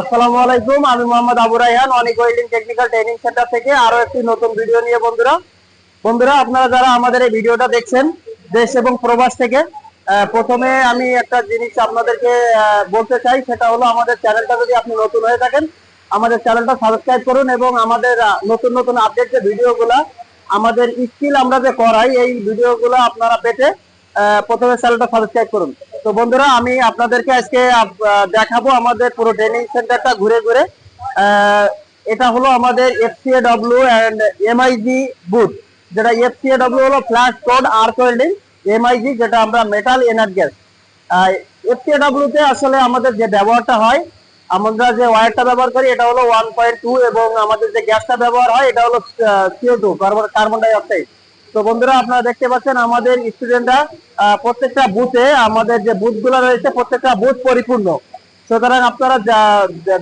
আসসালামু আলাইকুম, আমি Mohammad Abu Raihan Anik welding technical training centre থেকে আরও একটি নতুন ভিডিও নিয়ে বন্ধুরা। বন্ধুরা, আপনারা যারা আমাদের এই ভিডিওটা দেখছেন দেশ এবং প্রবাস থেকে প্রথমে আমি একটা জিনিস আপনাদেরকে বলতে চাই, সেটা হলো আমাদের চ্যানেলটা যদি আপনি নতুন হয়ে থাকেন, আমাদের চ্যানেলটা সাবস্ক্রাইব করুন এবং আমাদের নতুন নতুন আপডেট যে ভিডিওগুলা আমাদের স্কিল আমরা যে করাই, এই ভিডিওগুলো আপনারা পেতে প্রথমে চ্যানেলটা সাবস্ক্রাইব করুন। তো বন্ধুরা, আমি আপনাদেরকে আজকে দেখাবো আমাদের পুরো ট্রেনিং সেন্টারটা ঘুরে ঘুরে। এটা হলো আমাদের এফসিএডব্লিউ এন্ড এমআইজি বুথ যেটা এফসিএডব্লিউ হলো ফ্ল্যাশ কোড আর ওয়েল্ডিং এমআইজি যেটা আমরা মেটাল এনার্ট গ্যাস তে আসলে আমাদের যে ব্যবহারটা হয়, আমরা যে ওয়্যারটা ব্যবহার করি, এটা হলো ওয়ান পয়েন্ট টু এবং আমাদের যে গ্যাসটা ব্যবহার হয়, এটা হলো সিও টু কার্বন ডাই অক্সাইড তো বন্ধুরা, আপনারা দেখতে পাচ্ছেন আমাদের স্টুডেন্টরা প্রত্যেকটা বুথে আমাদের যে বুথ বুথগুলো রয়েছে, প্রত্যেকটা বুথ পরিপূর্ণ। সুতরাং আপনারা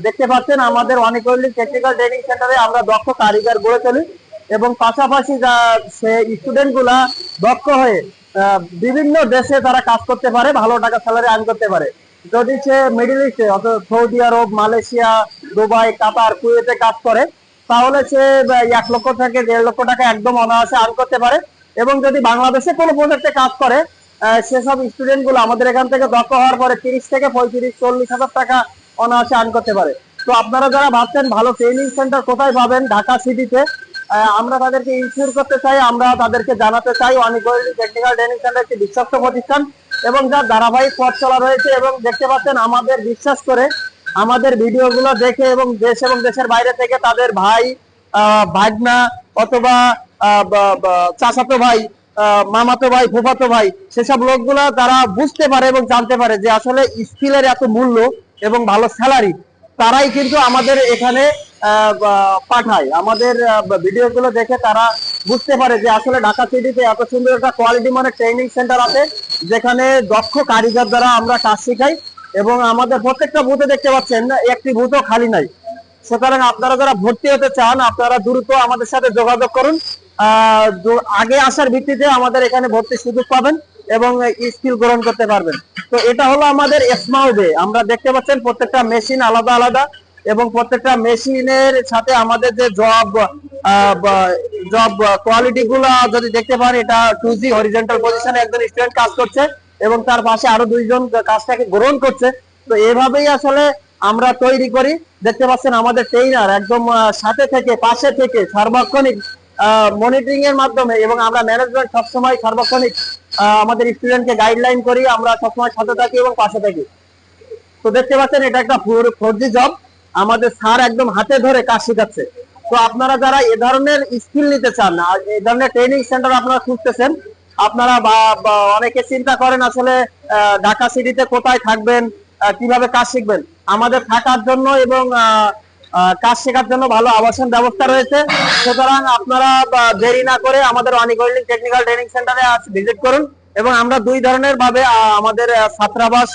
দেখতে পাচ্ছেন, আমাদের অনেক টেকনিক্যাল ট্রেনিং সেন্টারে আমরা দক্ষ কারিগর গড়ে তুলি এবং পাশাপাশি যা, সে স্টুডেন্টগুলা দক্ষ হয়ে বিভিন্ন দেশে তারা কাজ করতে পারে, ভালো টাকা স্যালারি আর্ন করতে পারে। যদি সে মিডিল ইস্টে অর্থাৎ Saudi Arab, Malaysia, Dubai, Qatar, কুয়েতে কাজ করে তাহলে সে এক লক্ষ থেকে দেড় লক্ষ টাকা একদম অনায়াসে আর্ন করতে পারে। এবং যদি বাংলাদেশে কোনো প্রজেক্টে কাজ করে সেসব স্টুডেন্টগুলো আমাদের এখান থেকে দক্ষ হওয়ার পরে তিরিশ থেকে পঁয়ত্রিশ, চল্লিশ হাজার টাকা অনায়াসে আর্ন করতে পারে। তো আপনারা যারা ভাবছেন ভালো ট্রেনিং সেন্টার কোথায় পাবেন, ঢাকা সিটিতে আমরা তাদেরকে ইনশিওর করতে চাই, আমরা তাদেরকে জানাতে চাই অনেক টেকনিক্যাল ট্রেনিং সেন্টার একটি বিশ্বস্ত প্রতিষ্ঠান। এবং যার ধারাবাহিক পথ চলা রয়েছে এবং দেখতে পাচ্ছেন আমাদের বিশ্বাস করে আমাদের ভিডিওগুলো দেখে এবং দেশ এবং দেশের বাইরে থেকে তাদের ভাই ভাগনা অথবা চাচাতো ভাই মামাতো ভাই, ফুফাতো ভাই, সেসব লোকগুলা তারা বুঝতে পারে এবং জানতে পারে যে আসলে স্কিলের এত মূল্য এবং ভালো স্যালারি তারাই কিন্তু আমাদের এখানে পাঠায়। আমাদের ভিডিওগুলো দেখে তারা বুঝতে পারে যে আসলে ঢাকা সিটিতে এত সুন্দর একটা কোয়ালিটি মানে ট্রেনিং সেন্টার আছে, যেখানে দক্ষ কারিগর দ্বারা আমরা কাজ শিখাই। এবং আমাদের প্রত্যেকটা বুথে দেখতে পাচ্ছেন একটি বুথও খালি নাই। সুতরাং আপনারা যারা ভর্তি হতে চান, আপনারা দ্রুত আমাদের সাথে যোগাযোগ করুন। আগে আসার ভিত্তিতে আমাদের এখানে ভর্তির সুযোগ পাবেন এবং স্কিল গ্রহণ করতে পারবেন। তো এটা হলো আমাদের স্মাউডে আমরা দেখতে পাচ্ছেন প্রত্যেকটা মেশিন আলাদা আলাদা এবং প্রত্যেকটা মেশিনের সাথে আমাদের যে জব জব কোয়ালিটি গুলো যদি দেখতে পান, এটা টু জি হরিজেন্টাল পজিশনে একজন স্টুডেন্ট কাজ করছে। এবং তার পাশে আরও দুইজন কাজটাকে গ্রহণ করছে। তো এভাবেই আসলে আমরা তৈরি করি। দেখতে পাচ্ছেন আমাদের ট্রেইনার একদম সাথে থেকে, পাশে থেকে সার্বক্ষণিক মনিটরিং এর মাধ্যমে এবং আমরা ম্যানেজমেন্ট সবসময় সার্বক্ষণিক আমাদের স্টুডেন্টকে গাইডলাইন করি, আমরা সবসময় সাথে থাকি এবং পাশে থাকি। তো দেখতে পাচ্ছেন এটা একটা ফোরজি জব আমাদের স্যার একদম হাতে ধরে কাজ শেখাচ্ছে। তো আপনারা যারা এ ধরনের স্কিল নিতে চান এই ধরনের ট্রেনিং সেন্টার আপনারা খুঁজতেছেন আপনারা অনেকে চিন্তা করেন আসলে ঢাকা সিটিতে কোথায় থাকবেন কীভাবে কাজ শিখবেন। আমাদের থাকার জন্য এবং কাজ শেখার জন্য ভালো আবাসন ব্যবস্থা রয়েছে। সুতরাং আপনারা দেরি না করে আমাদের অনিক টেকনিক্যাল ট্রেনিং সেন্টারে ভিজিট করুন এবং আমরা দুই ধরনের ভাবে আমাদের ছাত্রাবাস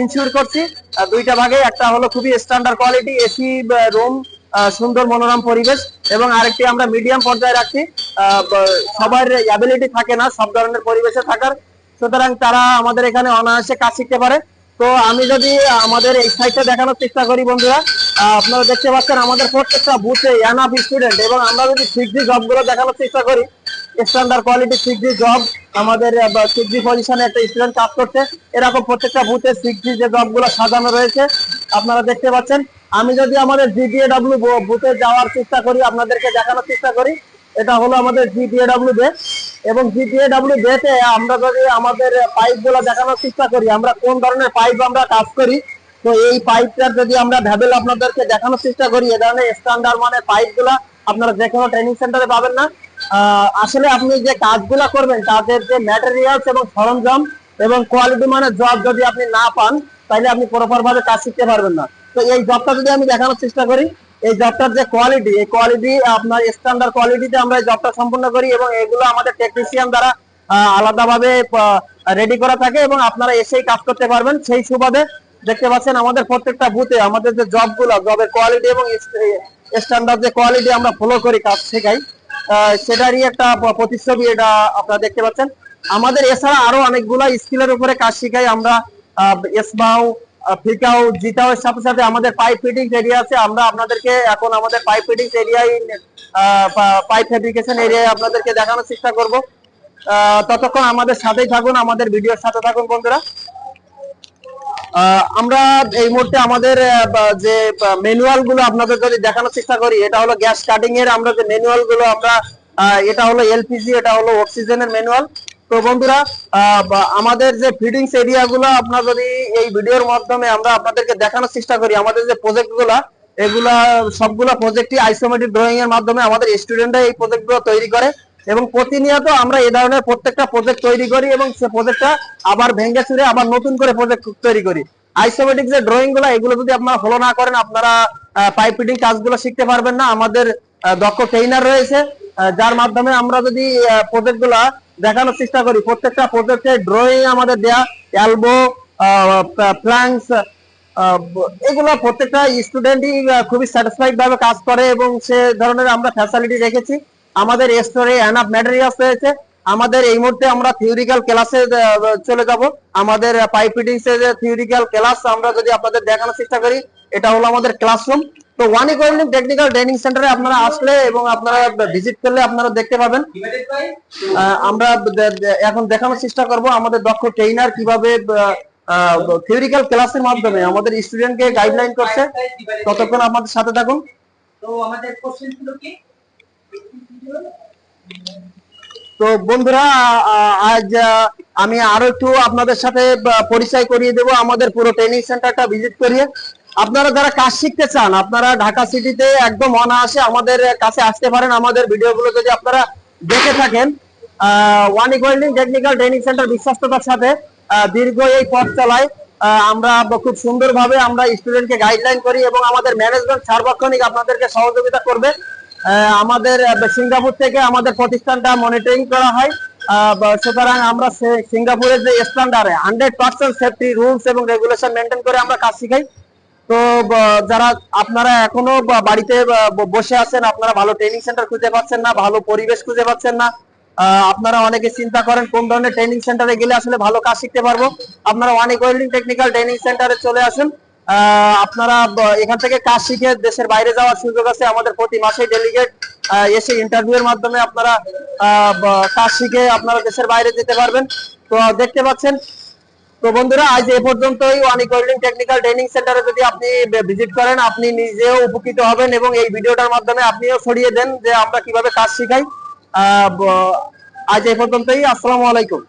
ইনশিওর করছি। দুইটা ভাগে, একটা হলো খুবই স্ট্যান্ডার্ড কোয়ালিটি এসি রুম সুন্দর মনোরম পরিবেশ এবং আরেকটি আমরা মিডিয়াম পর্যায়ে রাখছি। সবার অ্যাবিলিটি থাকে না, সব ধরনের পরিবেশে থাকার। সুতরাং তারা আমাদের এখানে অনায়াসে কাজ শিখতে পারে। তো আমি যদি আমাদের এই সাইডটা দেখানোর চেষ্টা করি, বন্ধুরা আপনারা দেখতে পাচ্ছেন আমাদের প্রত্যেকটা বুথে এন এনাফ স্টুডেন্ট এবং আমরা যদি সিক্স জি জবগুলো দেখানোর চেষ্টা করি স্ট্যান্ডার্ড কোয়ালিটি সিক্স জব আমাদের সিক্স পজিশনে একটা স্টুডেন্ট কাজ করছে। এরকম প্রত্যেকটা বুথে সিক্স যে জবগুলো সাজানো রয়েছে, আপনারা দেখতে পাচ্ছেন। আমি যদি আমাদের জিডিএডব্লিউ বুথে যাওয়ার চেষ্টা করি, আপনাদেরকে দেখানোর চেষ্টা করি এটা হলো আমাদের জিডিএডব্লিউ বে এবং জিডিএডব্লিউ বেতে আমরা যদি আমাদের পাইপগুলো দেখানোর চেষ্টা করি, আমরা কোন ধরনের পাইপ আমরা কাজ করি, তো এই পাইপটার যদি আমরা ভ্যাবেল আপনাদেরকে দেখানোর চেষ্টা করি, এ ধরনের স্ট্যান্ডার্ড মানে পাইপগুলা আপনারা যে কোনো ট্রেনিং সেন্টারে পাবেন না। আসলে আপনি যে কাজগুলা করবেন, তাদের যে ম্যাটেরিয়ালস এবং সরঞ্জাম এবং কোয়ালিটি মানে জব যদি আপনি না পান তাহলে আপনি প্রপার ভাবে কাজ শিখতে পারবেন না। তো এই জবটা যদি আমি দেখানোর চেষ্টা করি এই জবটার যে কোয়ালিটি এই কোয়ালিটি আপনার স্ট্যান্ডার্ড কোয়ালিটিতে আমরা এই জবটা সম্পূর্ণ করি এবং এগুলো আমাদের টেকনিশিয়ান দ্বারা আলাদাভাবে রেডি করা থাকে এবং আপনারা এসেই কাজ করতে পারবেন। সেই সুবাদে দেখতে পাচ্ছেন আমাদের প্রত্যেকটা বুথে আমাদের যে জবগুলো জবের কোয়ালিটি এবং স্ট্যান্ডার্ড যে কোয়ালিটি আমরা ফলো করি কাজ শেখাই সেটারই একটা প্রতিচ্ছবি এটা আপনারা দেখতে পাচ্ছেন। আমাদের এছাড়া আরও অনেকগুলা স্কিলের উপরে কাজ শিখাই আমরা এসমাও জিতাও এর সাথে সাথে আমাদের পাইপ এরিয়া আছে। আমরা আপনাদেরকে এখন আমাদের পাইপ পাইপ এরিয়ায় আপনাদেরকে দেখানোর চেষ্টা করব। ততক্ষণ আমাদের সাথেই থাকুন, আমাদের ভিডিওর সাথে থাকুন, বন্ধুরা। আমরা এই মুহূর্তে আমাদের যে ম্যানুয়ালগুলো আপনাদের যদি দেখানোর চেষ্টা করি, এটা হলো গ্যাস কাটিং এর, আমরা যে ম্যানুয়ালগুলো আমরা এটা হলো এলপিজি এটা হলো অক্সিজেনের ম্যানুয়াল তো বন্ধুরা আমাদের যে ফিডিংস এরিয়া গুলো আপনার যদি এই ভিডিওর মাধ্যমে আমরা আপনাদেরকে দেখানোর চেষ্টা করি, আমাদের যে প্রজেক্টগুলা, এগুলা সবগুলা প্রজেক্টই আইসোমেট্রিক ড্রয়িং এর মাধ্যমে আমাদের স্টুডেন্টরা এই প্রজেক্টগুলো তৈরি করে এবং প্রতিনিয়ত আমরা এই ধরনের প্রত্যেকটা প্রজেক্ট তৈরি করি এবং সে প্রজেক্টটা আবার ভেঙে চুরে আবার নতুন করে প্রজেক্ট তৈরি করি। আইসোমেটিক যে ড্রয়িংগুলো, এগুলো যদি আপনারা ফলো না করেন, আপনারা পাইপ ফিটিং কাজগুলো শিখতে পারবেন না। আমাদের দক্ষ ট্রেনার রয়েছে যার মাধ্যমে আমরা যদি প্রজেক্টগুলা দেখানোর চেষ্টা করি। প্রত্যেকটা প্রজেক্টের ড্রয়িং আমাদের দেয়া অ্যালবো প্ল্যাঙ্কস এগুলো প্রত্যেকটা স্টুডেন্টই খুবই স্যাটিসফাইড ভাবে কাজ করে এবং সে ধরনের আমরা ফ্যাসিলিটি রেখেছি। আমাদের স্টোরে অ্যানাপ ম্যাটেরিয়ালস রয়েছে। আমাদের এই মুহূর্তে আমরা থিওরিক্যাল ক্লাসে চলে যাব। আমাদের পাইপ ফিটিংস এর থিওরিক্যাল ক্লাস আমরা যদি আপনাদের দেখানোর চেষ্টা করি, এটা হলো আমাদের ক্লাসরুম তো ওয়ান ইকুয়ালিং টেকনিক্যাল ট্রেনিং সেন্টারে আপনারা আসলে এবং আপনারা ভিজিট করলে আপনারা দেখতে পাবেন। আমরা এখন দেখানোর চেষ্টা করব আমাদের দক্ষ ট্রেনার কীভাবে থিওরিক্যাল ক্লাসের মাধ্যমে আমাদের স্টুডেন্টকে গাইডলাইন করছে। ততক্ষণ আমাদের সাথে থাকুন। তো আমাদের কোশ্চেন ছিল কি? তো বন্ধুরা আজ আমি আরও একটু আপনাদের সাথে পরিচয় করিয়ে দেব আমাদের পুরো ট্রেনিং সেন্টারটা ভিজিট করিয়ে। আপনারা যারা কাজ শিখতে চান, আপনারা ঢাকা সিটিতে একদম অনায়াসে আমাদের কাছে আসতে পারেন। আমাদের ভিডিওগুলো যদি আপনারা দেখে থাকেন ওয়ান ইকুয়ালিং টেকনিক্যাল ট্রেনিং সেন্টার বিশ্বস্ততার সাথে দীর্ঘ এই পথ চলায় আমরা খুব সুন্দরভাবে আমরা স্টুডেন্টকে গাইডলাইন করি এবং আমাদের ম্যানেজমেন্ট সার্বক্ষণিক আপনাদেরকে সহযোগিতা করবে। আমাদের সিঙ্গাপুর থেকে আমাদের প্রতিষ্ঠানটা মনিটরিং করা হয়। সুতরাং আমরা সিঙ্গাপুরের যে standard hundred percent safety rules এবং রেগুলেশন মেনটেন করে আমরা কাজ শিখাই। তো যারা আপনারা এখনও বাড়িতে বসে আছেন, আপনারা ভালো ট্রেনিং সেন্টার খুঁজে পাচ্ছেন না, ভালো পরিবেশ খুঁজে পাচ্ছেন না আপনারা অনেকে চিন্তা করেন কোন ধরনের ট্রেনিং সেন্টারে গেলে আসলে ভালো কাজ শিখতে পারব। আপনারা অনেক ওয়েল্ডিং টেকনিক্যাল ট্রেনিং সেন্টারে চলে আসেন। আপনারা এখান থেকে কাজ শিখে দেশের বাইরে যাওয়ার সুযোগ আছে। আমাদের প্রতি মাসে ডেলিগেট এসে ইন্টারভিউ এর মাধ্যমে আপনারা কাজ শিখে আপনারা দেশের বাইরে যেতে পারবেন। তো, দেখতে পাচ্ছেন তো বন্ধুরা, আজ এ পর্যন্তই। অনেক ওয়েল্ডিং টেকনিক্যাল ট্রেনিং সেন্টারে যদি আপনি ভিজিট করেন, আপনি নিজেও উপকৃত হবেন এবং এই ভিডিওটার মাধ্যমে আপনিও ছড়িয়ে দেন যে আমরা কীভাবে কাজ শিখাই। আজ এ পর্যন্তই। আসসালামু আলাইকুম।